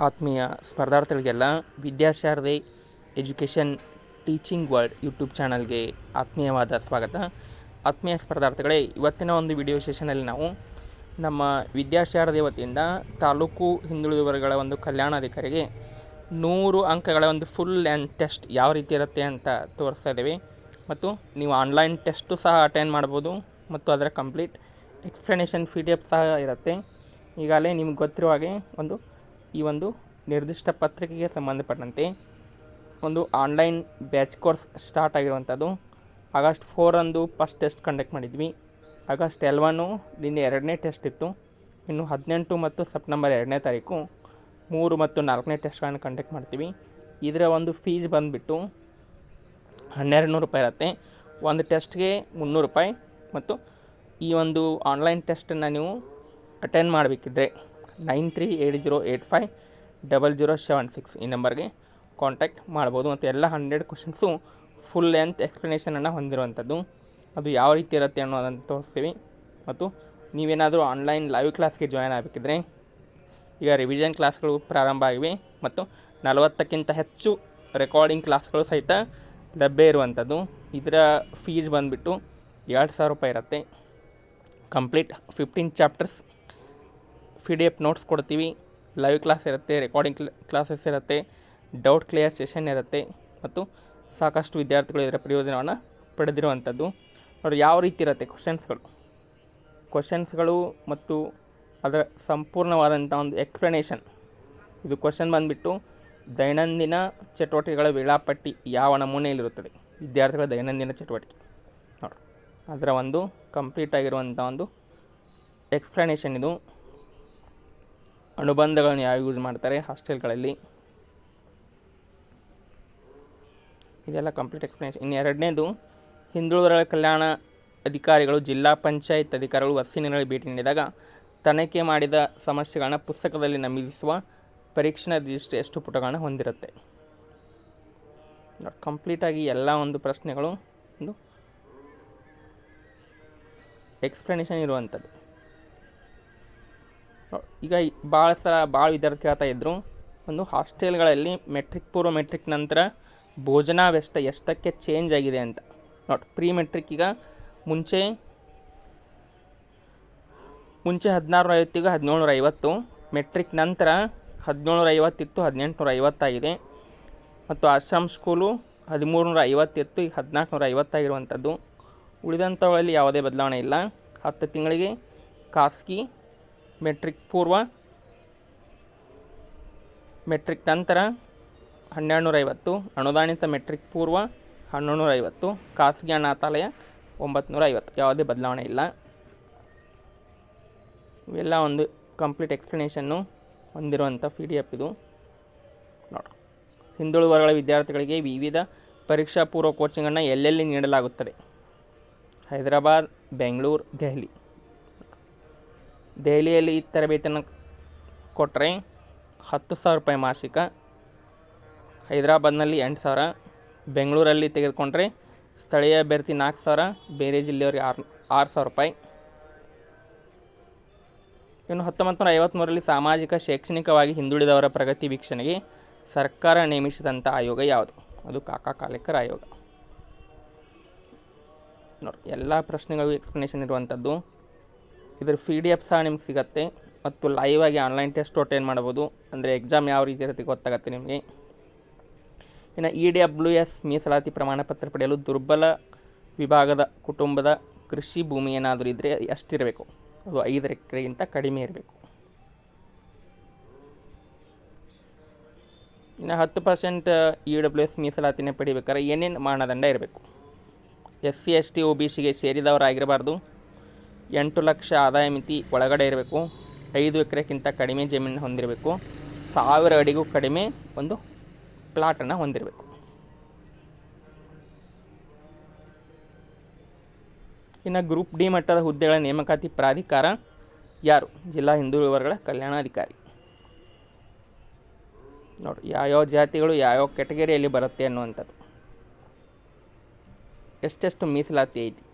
ಆತ್ಮೀಯ ಸ್ಪರ್ಧಾರ್ಥಿಗಳಿಗೆಲ್ಲ Vidyasharade education teaching world YouTube ಚಾನಲ್ಗೆ ಆತ್ಮೀಯವಾದ ಸ್ವಾಗತ. ಆತ್ಮೀಯ ಸ್ಪರ್ಧಾರ್ಥಿಗಳೇ, ಇವತ್ತಿನ ಒಂದು ವಿಡಿಯೋ ಸೆಷನಲ್ಲಿ ನಾವು ನಮ್ಮ ವಿದ್ಯಾಶಾರದೆ ವತಿಯಿಂದ ತಾಲೂಕು ಹಿಂದುಳಿದ ವರ್ಗಗಳ ಒಂದು ಕಲ್ಯಾಣಾಧಿಕಾರಿಗೆ ನೂರು ಅಂಕಗಳ ಒಂದು ಫುಲ್ ಆ್ಯಂಡ್ ಟೆಸ್ಟ್ ಯಾವ ರೀತಿ ಇರುತ್ತೆ ಅಂತ ತೋರಿಸ್ತಾ ಇದ್ದೇವೆ. ಮತ್ತು ನೀವು ಆನ್ಲೈನ್ ಟೆಸ್ಟು ಸಹ ಅಟೆಂಡ್ ಮಾಡ್ಬೋದು ಮತ್ತು ಅದರ complete explanation P D F ಸಹ ಇರುತ್ತೆ. ಈಗಾಗಲೇ ನಿಮ್ಗೆ ಗೊತ್ತಿರುವ ಹಾಗೆ ಒಂದು ಈ ಒಂದು ನಿರ್ದಿಷ್ಟ ಪತ್ರಿಕೆಗೆ ಸಂಬಂಧಪಟ್ಟಂತೆ ಒಂದು ಆನ್ಲೈನ್ ಬ್ಯಾಚ್ ಕೋರ್ಸ್ ಸ್ಟಾರ್ಟ್ ಆಗಿರುವಂಥದ್ದು. ಆಗಸ್ಟ್ ಫೋರಂದು ಫಸ್ಟ್ ಟೆಸ್ಟ್ ಕಂಡಕ್ಟ್ ಮಾಡಿದ್ವಿ. ಆಗಸ್ಟ್ ಎಲ್ವನು ನಿನ್ನೆ ಎರಡನೇ ಟೆಸ್ಟ್ ಇತ್ತು. ಇನ್ನು ಹದಿನೆಂಟು ಮತ್ತು ಸೆಪ್ಟೆಂಬರ್ ಎರಡನೇ ತಾರೀಕು ಮೂರು ಮತ್ತು ನಾಲ್ಕನೇ ಟೆಸ್ಟ್ಗಳನ್ನು ಕಂಡಕ್ಟ್ ಮಾಡ್ತೀವಿ. ಇದರ ಒಂದು ಫೀಸ್ ಬಂದುಬಿಟ್ಟು ಹನ್ನೆರಡು ನೂರು ರೂಪಾಯಿ ಇರುತ್ತೆ. ಒಂದು ಟೆಸ್ಟ್ಗೆ ಮುನ್ನೂರು ರೂಪಾಯಿ. ಮತ್ತು ಈ ಒಂದು ಆನ್ಲೈನ್ ಟೆಸ್ಟನ್ನು ನೀವು attend ಮಾಡಬೇಕಿದ್ರೆ nine three eight zero eight five double zero seven six ಈ ನಂಬರ್ಗೆ ಕಾಂಟ್ಯಾಕ್ಟ್ ಮಾಡ್ಬೋದು ಮತ್ತು ಎಲ್ಲ ಹಂಡ್ರೆಡ್ ಕ್ವಶನ್ಸು ಫುಲ್ ಲೆಂತ್ ಎಕ್ಸ್ಪ್ಲನೇಷನನ್ನು ಹೊಂದಿರುವಂಥದ್ದು. ಅದು ಯಾವ ರೀತಿ ಇರುತ್ತೆ ಅನ್ನೋದನ್ನು ತೋರಿಸ್ತೀವಿ. ಮತ್ತು ನೀವೇನಾದರೂ ಆನ್ಲೈನ್ ಲೈವ್ ಕ್ಲಾಸ್ಗೆ ಜಾಯ್ನ್ ಆಗಬೇಕಿದ್ರೆ ಈಗ ರಿವಿಷನ್ ಕ್ಲಾಸ್ಗಳು ಪ್ರಾರಂಭ ಆಗಿವೆ ಮತ್ತು ನಲವತ್ತಕ್ಕಿಂತ ಹೆಚ್ಚು ರೆಕಾರ್ಡಿಂಗ್ ಕ್ಲಾಸ್ಗಳು ಸಹಿತ ಲಭ್ಯ ಇರುವಂಥದ್ದು. ಇದರ ಫೀಸ್ ಬಂದುಬಿಟ್ಟು ಎರಡು ಸಾವಿರ ರೂಪಾಯಿ ಇರುತ್ತೆ. Complete fifteen chapters P D F notes ಕೊಡ್ತೀವಿ. ಲೈವ್ ಕ್ಲಾಸ್ ಇರುತ್ತೆ ರೆಕಾರ್ಡಿಂಗ್ ಕ್ಲಾಸಸ್ ಇರುತ್ತೆ ಡೌಟ್ ಕ್ಲಿಯರ್ ಸೆಷನ್ ಇರುತ್ತೆ ಮತ್ತು ಸಾಕಷ್ಟು ವಿದ್ಯಾರ್ಥಿಗಳು ಇದರ ಪ್ರಯೋಜನವನ್ನು ಪಡೆದಿರುವಂಥದ್ದು. ನೋಡಿ, ಯಾವ ರೀತಿ ಇರುತ್ತೆ ಕ್ವಶನ್ಸ್ಗಳು ಕ್ವಶನ್ಸ್ಗಳು ಮತ್ತು ಅದರ ಸಂಪೂರ್ಣವಾದಂಥ ಒಂದು ಎಕ್ಸ್ಪ್ಲನೇಷನ್ ಇದು ಕ್ವಶನ್ ಬಂದುಬಿಟ್ಟು ದೈನಂದಿನ ಚಟುವಟಿಕೆಗಳ ವೇಳಾಪಟ್ಟಿ ಯಾವ ನಮೂನೆಯಲ್ಲಿರುತ್ತದೆ? ವಿದ್ಯಾರ್ಥಿಗಳ ದೈನಂದಿನ ಚಟುವಟಿಕೆ. ನೋಡಿ, ಅದರ ಒಂದು ಕಂಪ್ಲೀಟ್ ಆಗಿರುವಂಥ ಒಂದು ಎಕ್ಸ್ಪ್ಲನೇಷನ್ ಇದು. ಅನುಬಂಧಗಳನ್ನು ಯಾವ ಯೂಸ್ ಮಾಡ್ತಾರೆ ಹಾಸ್ಟೆಲ್ಗಳಲ್ಲಿ ಇದೆಲ್ಲ ಕಂಪ್ಲೀಟ್ ಎಕ್ಸ್ಪ್ಲನೇಷನ್ ಇನ್ನು ಎರಡನೇದು ಹಿಂದುಳಿದರ ಕಲ್ಯಾಣ ಅಧಿಕಾರಿಗಳು, ಜಿಲ್ಲಾ ಪಂಚಾಯತ್ ಅಧಿಕಾರಿಗಳು ವಸ್ತಿನಲ್ಲಿ ಭೇಟಿ ನೀಡಿದಾಗ ತನಿಖೆ ಮಾಡಿದ ಸಮಸ್ಯೆಗಳನ್ನ ಪುಸ್ತಕದಲ್ಲಿ ನಮೂದಿಸುವ ಪರೀಕ್ಷಣ ರಿಜಿಸ್ಟ್ರಿ ಎಷ್ಟು ಪುಟಗಳನ್ನ ಹೊಂದಿರುತ್ತೆ. ಕಂಪ್ಲೀಟಾಗಿ ಎಲ್ಲ ಒಂದು ಪ್ರಶ್ನೆಗಳು ಒಂದು ಎಕ್ಸ್ಪ್ಲನೇಷನ್ ಇರುವಂಥದ್ದು ಈಗ ಭಾಳ ಸಲ ಭಾಳ ವಿದ್ಯಾರ್ಥಿ ಹೇಳ್ತಾ ಇದ್ದರು ಒಂದು ಹಾಸ್ಟೆಲ್ಗಳಲ್ಲಿ ಮೆಟ್ರಿಕ್ ಪೂರ್ವ ಮೆಟ್ರಿಕ್ ನಂತರ ಭೋಜನ ವೆಚ್ಚ ಎಷ್ಟಕ್ಕೆ ಚೇಂಜ್ ಆಗಿದೆ ಅಂತ. ನೋಡಿ ಪ್ರೀ ಮೆಟ್ರಿಕ್ ಈಗ ಮುಂಚೆ ಮುಂಚೆ ಹದಿನಾರು ಐವತ್ತಿಗೆ ಹದಿನೇಳುನೂರ ಐವತ್ತು ಮೆಟ್ರಿಕ್ ನಂತರ ಹದಿನೇಳುನೂರ ಐವತ್ತಿತ್ತು ಹದಿನೆಂಟುನೂರ ಐವತ್ತಾಗಿದೆ ಮತ್ತು ಆಶ್ರಮ್ ಸ್ಕೂಲು ಹದಿಮೂರುನೂರ ಐವತ್ತಿತ್ತು ಈಗ ಹದಿನಾಲ್ಕುನೂರ ಐವತ್ತಾಗಿರುವಂಥದ್ದು ಉಳಿದಂಥವುಗಳಲ್ಲಿ ಯಾವುದೇ ಬದಲಾವಣೆ ಇಲ್ಲ. ಹತ್ತು ತಿಂಗಳಿಗೆ ಖಾಸಗಿ ಮೆಟ್ರಿಕ್ ಪೂರ್ವ ಮೆಟ್ರಿಕ್ ನಂತರ ಹನ್ನೆರಡು ನೂರ ಐವತ್ತು ಅನುದಾನಿತ ಮೆಟ್ರಿಕ್ ಪೂರ್ವ ಹನ್ನೊಂದು ನೂರ ಐವತ್ತು ಖಾಸಗಿ ಅನಾಥಾಲಯ ಒಂಬತ್ತು ಐವತ್ತು ಯಾವುದೇ ಬದಲಾವಣೆ ಇಲ್ಲ. ಇವೆಲ್ಲ ಒಂದು ಕಂಪ್ಲೀಟ್ ಎಕ್ಸ್ಪ್ಲನೇಷನ್ನು ಹೊಂದಿರುವಂಥ ಪಿ ಡಿ ಎಫ್ ಇದು. ನೋಡಿ. ಹಿಂದುಳಿದ ವರ್ಗಗಳ ವಿದ್ಯಾರ್ಥಿಗಳಿಗೆ ವಿವಿಧ ಪರೀಕ್ಷಾ ಪೂರ್ವ ಕೋಚಿಂಗನ್ನು ಎಲ್ಲೆಲ್ಲಿ ನೀಡಲಾಗುತ್ತದೆ? ಹೈದರಾಬಾದ್, ಬೆಂಗಳೂರು, ದೆಹಲಿ. ದೆಹಲಿಯಲ್ಲಿ ಈ ತರಬೇತಿಯನ್ನು ಕೊಟ್ಟರೆ ಹತ್ತು ಸಾವಿರ ರೂಪಾಯಿ ಮಾಸಿಕ, ಹೈದರಾಬಾದ್ನಲ್ಲಿ ಎಂಟು ಸಾವಿರ, ಬೆಂಗಳೂರಲ್ಲಿ ತೆಗೆದುಕೊಂಡ್ರೆ ಸ್ಥಳೀಯ ಅಭ್ಯರ್ಥಿ ನಾಲ್ಕು ಸಾವಿರ, ಬೇರೆ ಜಿಲ್ಲೆಯವರಿಗೆ ಆರು ಆರು ಸಾವಿರ ರೂಪಾಯಿ. ಇನ್ನು ಹತ್ತೊಂಬತ್ತು ನೂರ ಐವತ್ತ್ಮೂರರಲ್ಲಿ ಸಾಮಾಜಿಕ, ಶೈಕ್ಷಣಿಕವಾಗಿ ಹಿಂದುಳಿದವರ ಪ್ರಗತಿ ವೀಕ್ಷಣೆಗೆ ಸರ್ಕಾರ ನೇಮಿಸಿದಂಥ ಆಯೋಗ ಯಾವುದು? ಅದು ಕಾಕಾ ಕಾಲೇಕರ್ ಆಯೋಗ. ನೋಡಿ ಎಲ್ಲ ಪ್ರಶ್ನೆಗಳಿಗೂ ಎಕ್ಸ್ಪ್ಲನೇಷನ್ ಇರುವಂಥದ್ದು ಇದರ ಪಿ ಡಿ ಎಫ್ ಸಹ ನಿಮ್ಗೆ ಸಿಗುತ್ತೆ ಮತ್ತು ಲೈವ್ ಆಗಿ ಆನ್ಲೈನ್ ಟೆಸ್ಟ್ ಅಟೆಂಡ್ ಮಾಡ್ಬೋದು. ಅಂದರೆ ಎಕ್ಸಾಮ್ ಯಾವ ರೀತಿ ಇರುತ್ತೆ ಗೊತ್ತಾಗುತ್ತೆ ನಿಮಗೆ. ಇನ್ನು ಇ ಡಬ್ಲ್ಯೂ ಎಸ್ ಮೀಸಲಾತಿ ಪ್ರಮಾಣ ಪತ್ರ ಪಡೆಯಲು ದುರ್ಬಲ ವಿಭಾಗದ ಕುಟುಂಬದ ಕೃಷಿ ಭೂಮಿ ಏನಾದರೂ ಇದ್ದರೆ ಎಷ್ಟಿರಬೇಕು ಅದು ಐದು ಎಕರೆಗಿಂತ ಕಡಿಮೆ ಇರಬೇಕು. ಇನ್ನು ಹತ್ತು ಪರ್ಸೆಂಟ್ ಇ ಡಬ್ಲ್ಯೂ ಎಸ್ ಮೀಸಲಾತಿನ ಪಡಿಬೇಕಾದ್ರೆ ಏನೇನು ಮಾನದಂಡ ಇರಬೇಕು? S C S T O B ಸಿಗೆ ಸೇರಿದವರಾಗಿರಬಾರ್ದು. ಎಂಟು ಲಕ್ಷ ಆದಾಯ ಮಿತಿ ಒಳಗಡೆ ಇರಬೇಕು. ಐದು ಎಕರೆಗಿಂತ ಕಡಿಮೆ ಜಮೀನು ಹೊಂದಿರಬೇಕು. ಸಾವಿರ ಅಡಿಗೂ ಕಡಿಮೆ ಒಂದು ಪ್ಲಾಟನ್ನು ಹೊಂದಿರಬೇಕು. ಇನ್ನು ಗ್ರೂಪ್ ಡಿ ಮಟ್ಟದ ಹುದ್ದೆಗಳ ನೇಮಕಾತಿ ಪ್ರಾಧಿಕಾರ ಯಾರು? ಜಿಲ್ಲಾ ಹಿಂದೂ ವರ್ಗಗಳ ಕಲ್ಯಾಣಾಧಿಕಾರಿ. ನೋಡಿ ಯಾವ್ಯಾವ ಜಾತಿಗಳು ಯಾವ್ಯಾವ ಕೆಟಗರಿಯಲ್ಲಿ ಬರುತ್ತೆ ಅನ್ನುವಂಥದ್ದು. ಎಷ್ಟೆಷ್ಟು ಮೀಸಲಾತಿ ಐತಿ?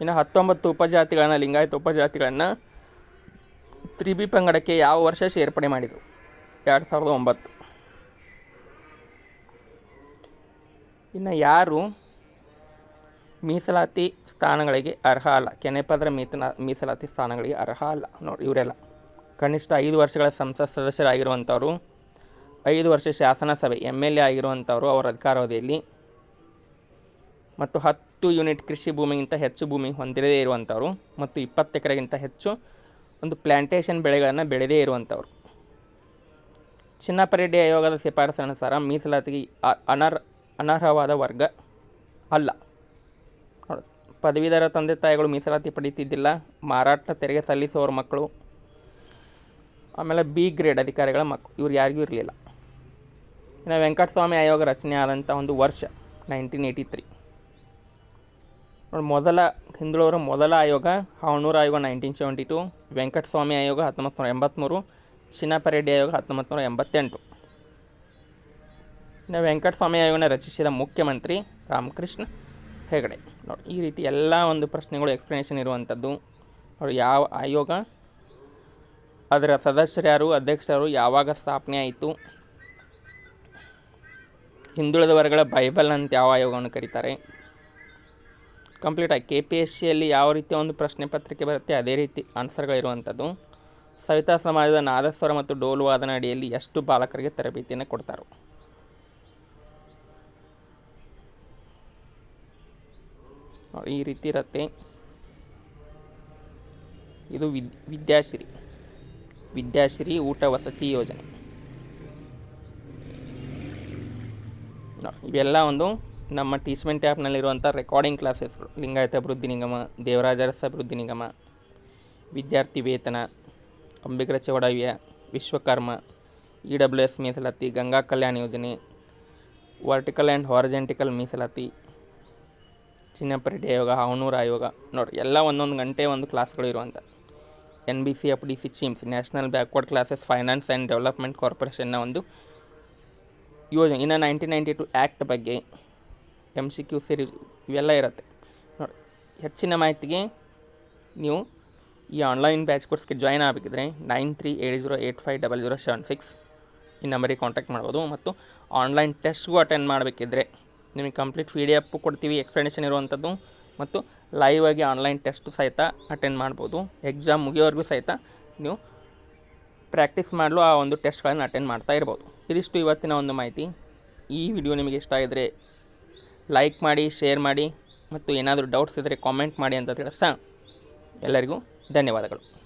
ಇನ್ನು ಹತ್ತೊಂಬತ್ತು ಉಪಜಾತಿಗಳನ್ನು, ಲಿಂಗಾಯತ ಉಪಜಾತಿಗಳನ್ನು ತ್ರಿಬಿ ಪಂಗಡಕ್ಕೆ ಯಾವ ವರ್ಷ ಸೇರ್ಪಡೆ ಮಾಡಿದರು? ಎರಡು ಸಾವಿರದ ಒಂಬತ್ತು. ಇನ್ನು ಯಾರು ಮೀಸಲಾತಿ ಸ್ಥಾನಗಳಿಗೆ ಅರ್ಹ ಅಲ್ಲ? ಕೆನೆಪದರ ಮೀತನ, ಮೀಸಲಾತಿ ಸ್ಥಾನಗಳಿಗೆ ಅರ್ಹ ಅಲ್ಲ. ನೋಡಿ, ಇವರೆಲ್ಲ. ಕನಿಷ್ಠ ಐದು ವರ್ಷಗಳ ಸಂಸತ್ ಸದಸ್ಯರಾಗಿರುವಂಥವರು, ಐದು ವರ್ಷ ಶಾಸನಸಭೆ ಎಂ ಎಲ್ ಎ ಆಗಿರುವಂಥವರು ಅವರ ಅಧಿಕಾರಾವಧಿಯಲ್ಲಿ. ಮತ್ತು ಹತ್ತು ಯೂನಿಟ್ ಕೃಷಿ ಭೂಮಿಗಿಂತ ಹೆಚ್ಚು ಭೂಮಿ ಹೊಂದಿರದೇ ಇರುವಂಥವ್ರು ಮತ್ತು ಇಪ್ಪತ್ತು ಎಕರೆಗಿಂತ ಹೆಚ್ಚು ಒಂದು ಪ್ಲ್ಯಾಂಟೇಷನ್ ಬೆಳೆಗಳನ್ನು ಬೆಳೆದೇ ಇರುವಂಥವ್ರು. ಚಿನ್ನಪರೆಡ್ಡಿ ಆಯೋಗದ ಶಿಫಾರಸಿನನುಸಾರ ಮೀಸಲಾತಿಗೆ ಅ- ಅನರ್ ಅನರ್ಹವಾದ ವರ್ಗ ಅಲ್ಲ. ಪದವೀಧರ ತಂದೆ ತಾಯಿಗಳು ಮೀಸಲಾತಿ ಪಡೀತಿದ್ದಿಲ್ಲ, ಮಾರಾಟ ತೆರಿಗೆ ಸಲ್ಲಿಸುವವ್ರ ಮಕ್ಕಳು, ಆಮೇಲೆ ಬಿ ಗ್ರೇಡ್ ಅಧಿಕಾರಿಗಳ ಮಕ್ಕಳು ಇವ್ರು ಯಾರಿಗೂ ಇರಲಿಲ್ಲ. ಇನ್ನು ವೆಂಕಟಸ್ವಾಮಿ ಆಯೋಗ ರಚನೆ ಆದಂಥ ಒಂದು ವರ್ಷ ನೈನ್ಟೀನ್ ಏಯ್ಟಿ ತ್ರೀ ನೋಡಿ, ಮೊದಲ ಹಿಂದುಳವರ ಮೊದಲ ಆಯೋಗ ಹಾವಣೂರು ಆಯೋಗ ನೈನ್ಟೀನ್ ಸೆವೆಂಟಿ ಟು ವೆಂಕಟಸ್ವಾಮಿ ಆಯೋಗ ಹತ್ತೊಂಬತ್ತು ನೂರ ಎಂಬತ್ತ್ಮೂರು ಚಿನ್ನಪ್ಪರೆಡ್ಡಿ ಆಯೋಗ ಹತ್ತೊಂಬತ್ತು ನೂರ ಎಂಬತ್ತೆಂಟು. ಇನ್ನು ವೆಂಕಟಸ್ವಾಮಿ ಆಯೋಗನ ರಚಿಸಿದ ಮುಖ್ಯಮಂತ್ರಿ ರಾಮಕೃಷ್ಣ ಹೆಗಡೆ. ನೋಡಿ, ಈ ರೀತಿ ಎಲ್ಲ ಒಂದು ಪ್ರಶ್ನೆಗಳು ಎಕ್ಸ್ಪ್ಲನೇಷನ್ ಇರುವಂಥದ್ದು. ಅವರು ಯಾವ ಆಯೋಗ? ಅದರ ಸದಸ್ಯರು ಯಾರು ಅಧ್ಯಕ್ಷರು ಯಾವಾಗ ಸ್ಥಾಪನೆ ಆಯಿತು? ಹಿಂದುಳಿದ ವರ್ಗಗಳ ಬೈಬಲ್ ಅಂತ ಯಾವ ಆಯೋಗವನ್ನು ಕರೀತಾರೆ? ಕಂಪ್ಲೀಟಾಗಿ ಕೆ ಪಿ ಎಸ್ ಸಿಯಲ್ಲಿ ಯಾವ ರೀತಿಯ ಒಂದು ಪ್ರಶ್ನೆ ಪತ್ರಿಕೆ ಬರುತ್ತೆ, ಅದೇ ರೀತಿ ಆನ್ಸರ್ಗಳಿರುವಂಥದ್ದು ಸವಿತಾ ಸಮಾಜದ ನಾದಸ್ವರ ಮತ್ತು ಡೋಲು ವಾದನ ಅಡಿಯಲ್ಲಿ ಎಷ್ಟು ಬಾಲಕರಿಗೆ ತರಬೇತಿಯನ್ನು ಕೊಡ್ತಾರೆ? ಈ ರೀತಿ ಇರುತ್ತೆ. ಇದು ವಿದ್, ವಿದ್ಯಾಶ್ರೀ. ವಿದ್ಯಾಶ್ರೀ ಊಟ ವಸತಿ ಯೋಜನೆ. ಇವೆಲ್ಲ ಒಂದು ನಮ್ಮ ಟೀಚ್ಮೆಂಟ್ ಆ್ಯಪ್ನಲ್ಲಿರುವಂಥ ರೆಕಾರ್ಡಿಂಗ್ ಕ್ಲಾಸಸ್ಗಳು ಲಿಂಗಾಯತ ಅಭಿವೃದ್ಧಿ ನಿಗಮ, ದೇವರಾಜರಸ ಅಭಿವೃದ್ಧಿ ನಿಗಮ, ವಿದ್ಯಾರ್ಥಿ ವೇತನ Ambigara Chowdaiah Vishwakarma E W S ಮೀಸಲಾತಿ, ಗಂಗಾ ಕಲ್ಯಾಣ ಯೋಜನೆ ವರ್ಟಿಕಲ್ ಆ್ಯಂಡ್ ಹಾರ್ಜೆಂಟಿಕಲ್ ಮೀಸಲಾತಿ ಚಿನ್ನಪರೆಡ್ಡಿ ಆಯೋಗ, ಅವನೂರು ಆಯೋಗ. ನೋಡಿ ಎಲ್ಲ ಒಂದೊಂದು ಗಂಟೆ ಒಂದು ಕ್ಲಾಸ್ಗಳು ಇರುವಂಥ N B C F D C schemes national backward classes finance and development ಕಾರ್ಪೊರೇಷನ್ನ ಒಂದು ಯೋಜನೆ. ಇನ್ನು ನೈನ್ಟೀನ್ ನೈಂಟಿ ಟು ಆ್ಯಕ್ಟ್ ಬಗ್ಗೆ ಎಂ ಸಿ ಕ್ಯೂ ಸೇರಿ ಇವೆಲ್ಲ ಇರುತ್ತೆ. ನೋಡಿ, ಹೆಚ್ಚಿನ ಮಾಹಿತಿಗೆ ನೀವು ಈ ಆನ್ಲೈನ್ ಬ್ಯಾಚ್ ಕೋರ್ಸ್ಗೆ join ಆಗಬೇಕಿದ್ರೆ nine three eight zero eight five double zero seven six ಈ ನಂಬರಿಗೆ ಕಾಂಟ್ಯಾಕ್ಟ್ ಮಾಡ್ಬೋದು. ಮತ್ತು ಆನ್ಲೈನ್ ಟೆಸ್ಟ್ಗೂ ಅಟೆಂಡ್ ಮಾಡಬೇಕಿದ್ರೆ ನಿಮಗೆ ಕಂಪ್ಲೀಟ್ ಪಿ ಡಿ ಎಫ್ ಕೊಡ್ತೀವಿ ಎಕ್ಸ್ಪ್ಲನೇಷನ್ ಇರುವಂಥದ್ದು. ಮತ್ತು ಲೈವ್ ಆಗಿ ಆನ್ಲೈನ್ ಟೆಸ್ಟು ಸಹಿತ ಅಟೆಂಡ್ ಮಾಡ್ಬೋದು. ಎಕ್ಸಾಮ್ ಮುಗಿಯೋವರೆಗೂ ಸಹಿತ ನೀವು ಪ್ರಾಕ್ಟೀಸ್ ಮಾಡಲು ಆ ಒಂದು ಟೆಸ್ಟ್ಗಳನ್ನು ಅಟೆಂಡ್ ಮಾಡ್ತಾ ಇರ್ಬೋದು. ಇದಿಷ್ಟು ಇವತ್ತಿನ ಒಂದು ಮಾಹಿತಿ. ಈ ವಿಡಿಯೋ ನಿಮಗೆ ಇಷ್ಟ ಆಗಿದರೆ ಲೈಕ್ ಮಾಡಿ ಶೇರ್ ಮಾಡಿ ಮತ್ತು ಏನಾದರೂ ಡೌಟ್ಸ್ ಇದ್ದರೆ ಕಾಮೆಂಟ್ ಮಾಡಿ ಅಂತ ತಿಳಿಸ್ತಾ ಎಲ್ಲರಿಗೂ ಧನ್ಯವಾದಗಳು.